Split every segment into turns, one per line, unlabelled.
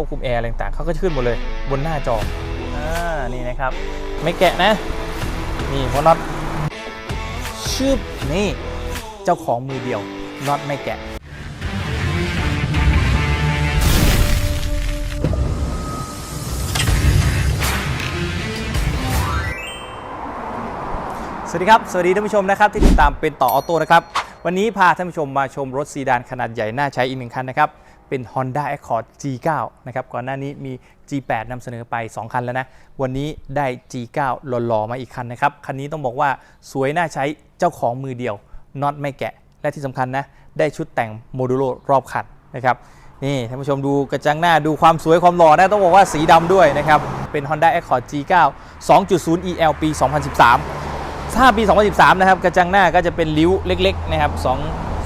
ควบคุมแอร์อะไรต่างๆเขาก็จะขึ้นหมดเลยบนหน้าจออ่านี่นะครับ ไม่แกะนะ นี่หัวน็อตชึบนี่ เจ้าของมือเดียวน็อตไม่แกะสวัสดีครับ สวัสดีท่านผู้ชมนะครับที่ติดตามเป็นต่อออโต้นะครับ วันนี้พาท่านผู้ชมมาชมรถซีดานขนาดใหญ่น่าใช้อีกหนึ่งคันนะครับ เป็น Honda Accord G9 นะครับก่อนหน้านี้มี G8 นำเสนอไป 2 คันแล้วนะ วันนี้ได้ G9 หล่อๆมาอีกคันนะครับ คันนี้ต้องบอกว่าสวยน่าใช้เจ้าของมือเดียวน็อตไม่แกะ และที่สำคัญนะ ได้ชุดแต่งโมดูโลรอบคันนะครับนี่ท่านผู้ชมดูกระจังหน้าดูความสวยความหล่อนะ ต้องบอกว่าสีดำด้วยนะครับ เป็น Honda Accord G9 2.0 EL ปี 2013 ถ้าปี 2013 นะครับ กระจังหน้าก็จะเป็นริ้วเล็ก ๆ นะครับสอง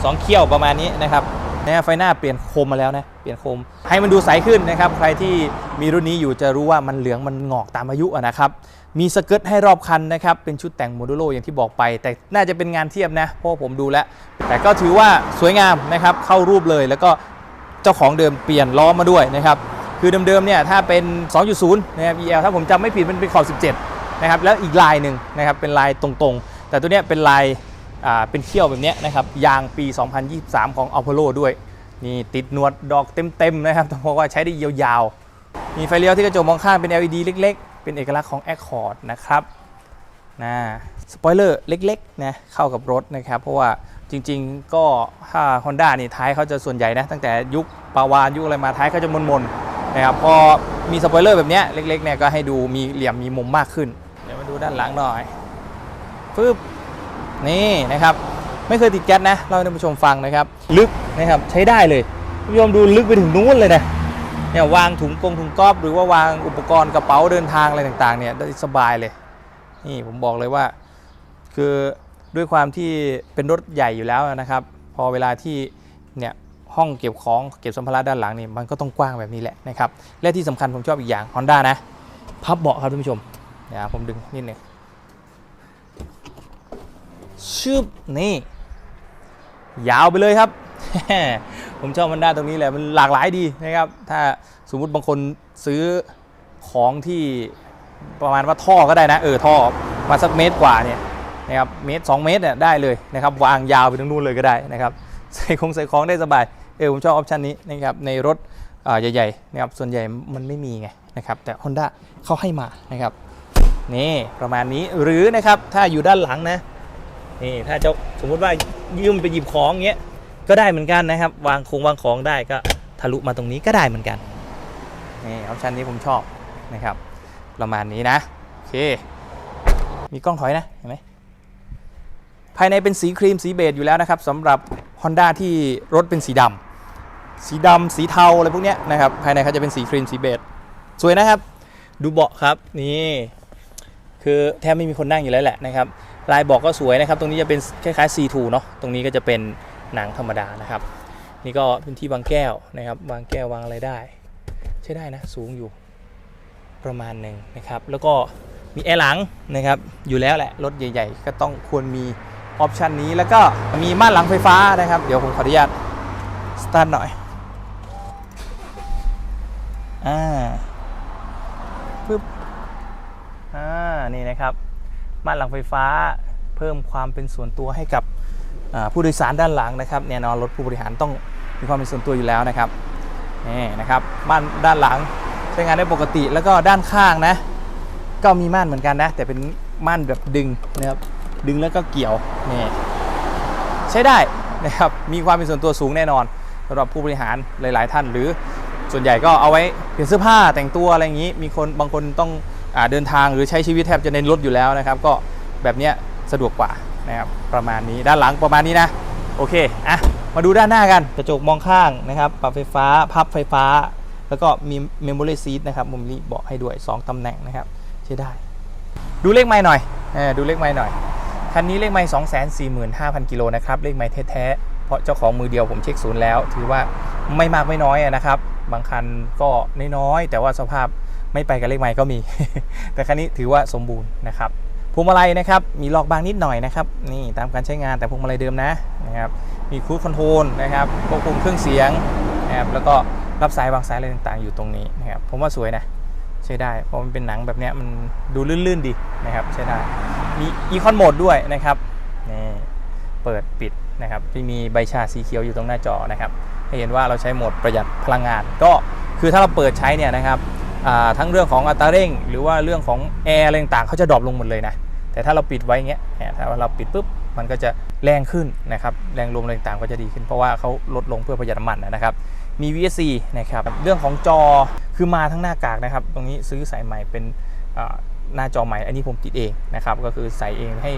สองเขี้ยวประมาณนี้นะครับ นะไฟหน้าเปลี่ยนโคมมาแล้วนะเปลี่ยนโคม ให้มันดูใสขึ้นนะครับ ใครที่มีรุ่นนี้อยู่จะรู้ว่ามันเหลืองมันงอกตามอายุนะครับ มีสเกิร์ตให้รอบคันนะครับ เป็นชุดแต่งโมดูโลอย่างที่บอกไป แต่น่าจะเป็นงานเทียบนะเพราะผมดูแล้ว แต่ก็ถือว่าสวยงามนะครับเข้ารูปเลยแล้วก็เจ้าของเดิมเปลี่ยนล้อมาด้วยนะครับคือเดิมๆเนี่ยถ้าเป็น 2.0 นะครับ EL ถ้าผมจำไม่ผิดมันเป็นขอบ 17 นะครับแล้วอีกลายหนึ่งนะครับเป็นลายตรงๆ แต่ตัวเนี้ยเป็นลาย เป็นเขี้ยวแบบนี้นะครับยางปี 2023 ของ Apollo ด้วย นี่ติดหนวดดอกเต็มๆนะครับต้องบอกว่าใช้ได้ยาวๆ มีไฟเลี้ยวที่กระจกมองข้างเป็น LED เล็ก ๆ เป็นเอกลักษณ์ของ Accord นะครับนะสปอยเลอร์เล็กๆนะเข้ากับรถนะครับ เพราะว่าจริงๆก็ถ้า Honda นี่ท้ายเขาจะส่วนใหญ่นะ ตั้งแต่ยุคปาวานยุคอะไรมาท้ายเขาจะมนๆนะครับพอมีสปอยเลอร์แบบเนี้ยเล็กๆเนี่ยก็ให้ดูมีเหลี่ยมมีมุมมากขึ้น เดี๋ยวมาดูด้านหลังหน่อยปึ๊บ นี่นะครับไม่เคยติดแก๊สนะเล่าให้ท่านผู้ชมฟังนะครับลึกนะครับใช้ได้เลยท่านผู้ชมดูลึกไปถึงนู้นเลยนะเนี่ยวางถุงกงถุงก๊อบหรือว่าวางอุปกรณ์กระเป๋าเดินทางอะไรต่างๆเนี่ยได้สบายเลยนี่ผมบอกเลยว่า คือด้วยความที่เป็นรถใหญ่อยู่แล้วนะครับ พอเวลาที่เนี่ยห้องเก็บของเก็บสัมภาระด้านหลังนี่มันก็ต้องกว้างแบบนี้แหละนะครับและที่สำคัญผมชอบอีกอย่าง Honda นะ พับเบาะครับท่านผู้ชมเดี๋ยวผมดึงนิดหนึง ชึบนี่ ยาวไปเลยครับ ผมชอบมันได้ตรงนี้แหละมันหลากหลายดีนะครับ ถ้าสมมุติบางคนซื้อของที่ประมาณว่าท่อก็ได้นะ เออท่อมาสักเมตรกว่าเนี่ยนะครับเมตร 2 เมตรเนี่ยได้เลยนะครับ วางยาวไปตรงนู้นเลยก็ได้นะครับใส่ของใส่ของได้สบายเออผมชอบออปชันนี้นะครับในรถใหญ่ๆนะครับส่วนใหญ่มันไม่มีไงนะครับแต่ Honda เขาให้มานะครับนี่ประมาณนี้หรือนะครับถ้าอยู่ด้านหลังนะ นี่ถ้าจะสมมุติว่ายืมไปหยิบของเงี้ยก็ได้เหมือนกันนะครับ วางคงวางของได้ก็ทะลุมาตรงนี้ก็ได้เหมือนกันนี่ออปชันนี้ผมชอบนะครับประมาณนี้นะโอเค มีกล้องถอยนะเห็นไหมภายในเป็นสีครีมสีเบจอยู่แล้วนะครับสำหรับ Honda ที่รถเป็นสีดำสีดำสีเทาอะไรพวกเนี้ยนะครับภายในเขาจะเป็นสีครีมสีเบจสวยนะครับ ดูเบาะครับนี่คือแทบไม่มีคนนั่งอยู่แล้วแหละนะครับ ลายบอกก็สวยนะครับ ตรงนี้จะเป็นคล้ายๆ C2 เนาะตรงนี้ก็จะเป็นหนังธรรมดานะครับ นี่ก็เป็นที่วางแก้วนะครับวางแก้ววางอะไรได้ ใช้ได้นะสูงอยู่ประมาณหนึ่งนะครับ แล้วก็มีแอร์หลังนะครับ อยู่แล้วแหละรถใหญ่ ๆ ก็ต้องควรมีออปชันนี้แล้วก็มีม่านหลังไฟฟ้านะครับ เดี๋ยวผมขออนุญาตสตาร์ทหน่อยอ่าปึ๊บอ่านี่นะครับ ม่านหลังไฟฟ้า เพิ่มความเป็นส่วนตัวให้กับผู้โดยสารด้านหลังนะครับแน่นอนรถผู้บริหารต้องมีความเป็นส่วนตัวอยู่แล้วนะครับนี่นะครับม่านด้านหลังใช้งานได้ปกติแล้วก็ด้านข้างนะก็มีม่านเหมือนกันนะ แต่เป็นม่านแบบดึงนะครับดึงแล้วก็เกี่ยวนี่ใช้ได้นะครับมีความเป็นส่วนตัวสูงแน่นอนสำหรับผู้บริหารหลาย ๆ ท่าน หรือส่วนใหญ่ก็เอาไว้เปลี่ยนเสื้อผ้าแต่งตัวอะไรอย่างนี้ มีคนบางคนต้อง เดินทางหรือใช้ชีวิตแทบจะในรถอยู่แล้วนะครับ ก็แบบนี้สะดวกกว่านะครับประมาณนี้ด้านหลังประมาณนี้นะโอเคอะมาดูด้านหน้ากันกระจกมองข้างนะครับปรับไฟฟ้าพับไฟฟ้า แล้วก็มีเมมโมรี่ซีทนะครับมุมนี้บอกให้ด้วย 2 ตำแหน่งนะครับใช้ได้ ดูเลขไม่หน่อยอดูเลขไม่หน่อยคันนี้เลขไม่245,000กิโลนะครับเลขไม่แท้ๆเพราะเจ้าของมือเดียวผมเช็คศูนย์แล้ว ถือว่าไม่มากไม่น้อยนะครับ บางคันก็น้อยๆแต่ว่าสภาพไม่ไปกับเลขไม้ก็มี แต่คันนี้ถือว่าสมบูรณ์นะครับพวงมาลัยนะครับมีลอกบางนิดหน่อยนะครับนี่ตามการใช้งานแต่พวงมาลัยเดิมนะนะครับมีครูคอนโทรลนะครับควบคุมเครื่องเสียงนะครับแล้วก็รับสายวางสายอะไรต่างๆ อยู่ตรงนี้นะครับผมว่าสวยนะใช้ได้เพราะมันเป็นหนังแบบนี้มันดูลื่นๆดีนะครับใช้ได้มีอีคอนโหมดด้วยนะครับนี่เปิดปิดนะครับที่มีใบชาสีเขียวอยู่ตรงหน้าจอนะครับ ให้เห็นว่าเราใช้โหมดประหยัดพลังงาน ก็คือถ้าเราเปิดใช้เนี่ยนะครับทั้งเรื่องของอัตราเร่ง หรือว่าเรื่องของแอร์อะไรต่างๆเขาจะดรอปลงหมดเลยนะแต่ถ้าเราปิดไว้เงี้ยถ้าเราปิดปุ๊บมันก็จะแรงขึ้นนะครับแรงลมอะไรต่างๆก็จะดีขึ้นเพราะว่าเขาลดลงเพื่อประหยัดน้ำมันนะครับมี VSC นะครับเรื่องของจอคือมาทั้งหน้ากากนะครับ ตรงนี้ซื้อสายใหม่เป็น หน้าจอใหม่อันนี้ผมติดเองนะครับก็คือใส่เองให้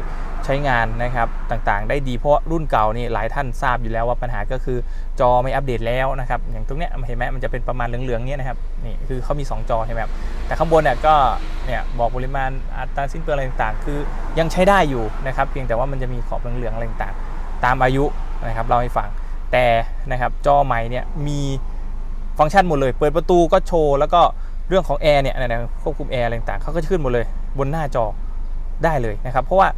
ใช้งานนะครับต่างๆ ได้ดีเพราะรุ่นเก่านี่หลายท่านทราบอยู่แล้วว่าปัญหาก็คือจอไม่อัปเดตแล้วนะครับอย่างตรงเนี้ยเห็นไหมมันจะเป็นประมาณเหลืองๆเนี้ยนะครับนี่คือเขามี 2 จอใช่ไหมครับแต่ข้างบนเนี่ยก็เนี่ยบอกปริมาณอัตราสิ้นเปลืองอะไรต่างๆ คือยังใช้ได้อยู่นะครับเพียงแต่ว่ามันจะมีขอบเหลืองๆอะไรต่างๆ ตามอายุนะครับเล่าให้ฟังแต่นะครับจอใหม่เนี่ยมีฟังก์ชันหมดเลย เปิดประตูก็โชว์แล้วก็ เรื่องของแอร์เนี่ยนะควบคุมแอร์อะไรต่างเขาก็จะขึ้นหมดเลยบนหน้าจอได้เลยนะครับ เพราะว่า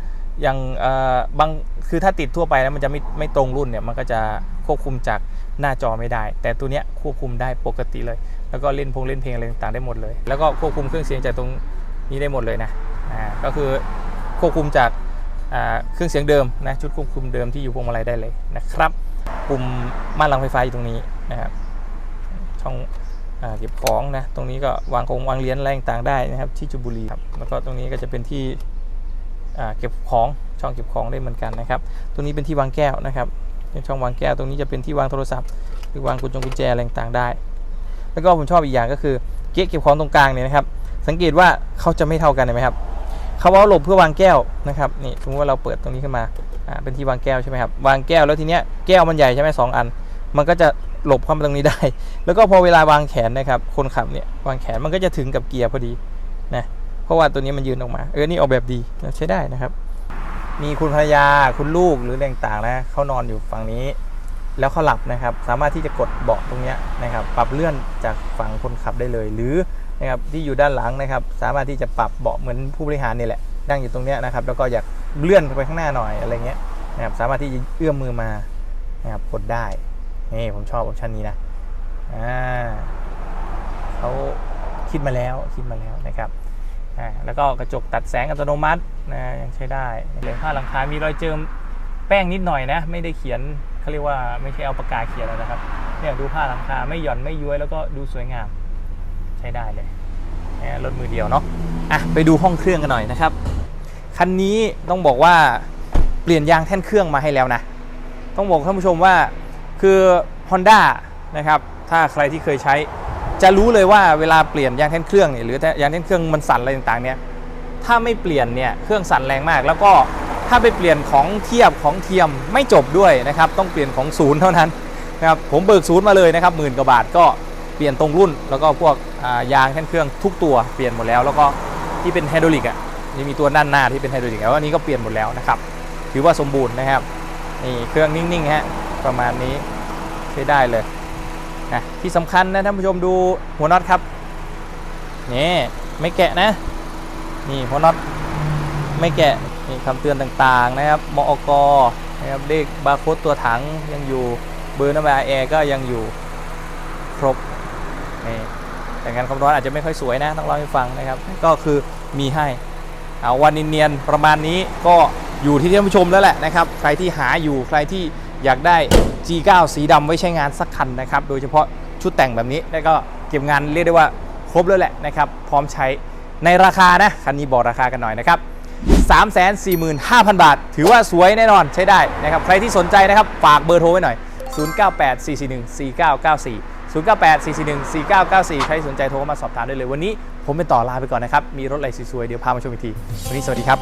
อย่างเออบางคือถ้าติดทั่วไปแล้วมันจะไม่ไม่ตรงรุ่นเนี่ยมันก็จะควบคุมจากหน้าจอไม่ได้ แต่ตัวเนี้ยควบคุมได้ปกติเลย แล้วก็เล่นพงเล่นเพลงอะไรต่างๆได้หมดเลย แล้วก็ควบคุมเครื่องเสียงจากตรงนี้ได้หมดเลยนะอ่าก็คือควบคุมจากเครื่องเสียงเดิมนะชุดควบคุมเดิมที่อยู่พวงมาลัยได้เลยนะครับปุ่มม่านรองไฟฟ้าอยู่ตรงนี้นะครับช่อง เก็บของนะตรงนี้ก็วางคงวางเหรียญอะไรต่างๆได้นะครับ ที่จุบุรีครับแล้วก็ตรงนี้ก็จะเป็นที่เก็บของช่องเก็บของได้เหมือนกันนะครับ ตรงนี้เป็นที่วางแก้วนะครับช่องวางแก้วตรงนี้จะเป็นที่วางโทรศัพท์ หรือวางกุญแจกุญแจอะไรต่างๆได้ แล้วก็ผมชอบอีกอย่างก็คือเก๊ะเก็บของตรงกลางเนี่ยนะครับ สังเกตว่าเขาจะไม่เท่ากันเห็นไหมครับเขาเอาหลบเพื่อวางแก้วนะครับนี่สมมติว่าเราเปิดตรงนี้ขึ้นมาเป็นที่วางแก้วใช่ไหมครับวางแก้วแล้วทีเนี้ยแก้วมันใหญ่ใช่ไหมสองอัน มันก็จะ หลบเข้ามาตรงนี้ได้ แล้วก็พอเวลาวางแขนนะครับคนขับเนี่ยวางแขนมันก็จะถึงกับเกียร์พอดีนะเพราะว่าตัวนี้มันยืนออกมา เออนี่ออกแบบดีใช้ได้นะครับ มีคุณภรรยาคุณลูกหรืออะไรต่างๆนะเขานอนอยู่ฝั่งนี้ แล้วเขาหลับนะครับ สามารถที่จะกดเบาะตรงนี้นะครับ ปรับเลื่อนจากฝั่งคนขับได้เลย หรือนะครับที่อยู่ด้านหลังนะครับ สามารถที่จะปรับเบาะเหมือนผู้บริหารนี่แหละนั่งอยู่ตรงนี้นะครับ แล้วก็อยากเลื่อนไปข้างหน้าหน่อยอะไรเงี้ยนะครับสามารถที่จะเอื้อมมือมานะครับกดได้ นี่ผมชอบออปชันนี้นะอ่าเขาคิดมาแล้วคิดมาแล้วนะครับอ่าแล้วก็กระจกตัดแสงอัตโนมัตินะยังใช้ได้เหลือผ้าหลังคามีรอยเจิมแป้งนิดหน่อยนะ ไม่ได้เขียนเขาเรียกว่าไม่ใช่เอาปากกาเขียนแล้วนะครับเนี่ยดูผ้าหลังคาไม่หย่อนไม่ย้วยแล้วก็ดูสวยงามใช้ได้เลยนี่ยรถมือเดียวเนาะอะไปดูห้องเครื่องกันหน่อยนะครับคันนี้ต้องบอกว่าเปลี่ยนยางแท่นเครื่องมาให้แล้วนะ ต้องบอกท่านผู้ชมว่า คือ Honda นะครับถ้าใครที่เคยใช้ จะรู้เลยว่าเวลาเปลี่ยนยางแท่นเครื่องเนี่ยหรือยางแท่นเครื่องมันสั่นอะไรต่างๆเนี่ยถ้าไม่เปลี่ยนเนี่ยเครื่องสั่นแรงมาก แล้วก็ถ้าไปเปลี่ยนของเทียบของเทียมไม่จบด้วยนะครับต้องเปลี่ยนของศูนย์เท่านั้นนะครับผมเบิกศูนย์มาเลยนะครับหมื่นกว่าบาทก็เปลี่ยนตรงรุ่น แล้วก็พวกยางแท่นเครื่องทุกตัวเปลี่ยนหมดแล้ว แล้วก็ที่เป็นไฮดรอลิกอะนี่มีตัวด้านหน้าที่เป็นไฮดรอลิกแล้วอันนี้ก็เปลี่ยนหมดแล้วนะครับถือว่าสมบูรณ์นะครับนี่เครื่องนิ่งๆฮะ ประมาณนี้ใช้ได้เลยนะที่สำคัญนะท่านผู้ชมดูหัวน็อตครับนี่ไม่แกะนะ นี่หัวน็อตไม่แกะนี่คำเตือนต่างๆนะครับมอกนะครับเลขบาร์โค้ดตัวถังยังอยู่เบอร์น้ำยาแอร์ก็ยังอยู่ครบนี่แต่งานความร้อนอาจจะไม่ค่อยสวยนะต้องเล่าให้ฟังนะครับ ก็คือมีให้เอาวันเนียนๆประมาณนี้ก็อยู่ที่ท่านผู้ชมแล้วแหละนะครับ ใครที่หาอยู่ใครที่ อยากได้ G9 สีดำไว้ใช้งานสักคันนะครับ โดยเฉพาะชุดแต่งแบบนี้แล้วก็เก็บงานเรียกได้ว่าครบแล้วแหละนะครับ พร้อมใช้ในราคานะ คันนี้บอกราคากันหน่อยนะครับ345,000 บาท ถือว่าสวยแน่นอนใช้ได้นะครับ ใครที่สนใจนะครับ ฝากเบอร์โทรไว้หน่อย 0984414994 0984414994 ใครสนใจโทรเข้ามาสอบถามได้เลย วันนี้ผมเป็นต่อลาไปก่อนนะครับ มีรถอะไรสวยๆ เดี๋ยวพามาชมอีกที วันนี้สวัสดีครับ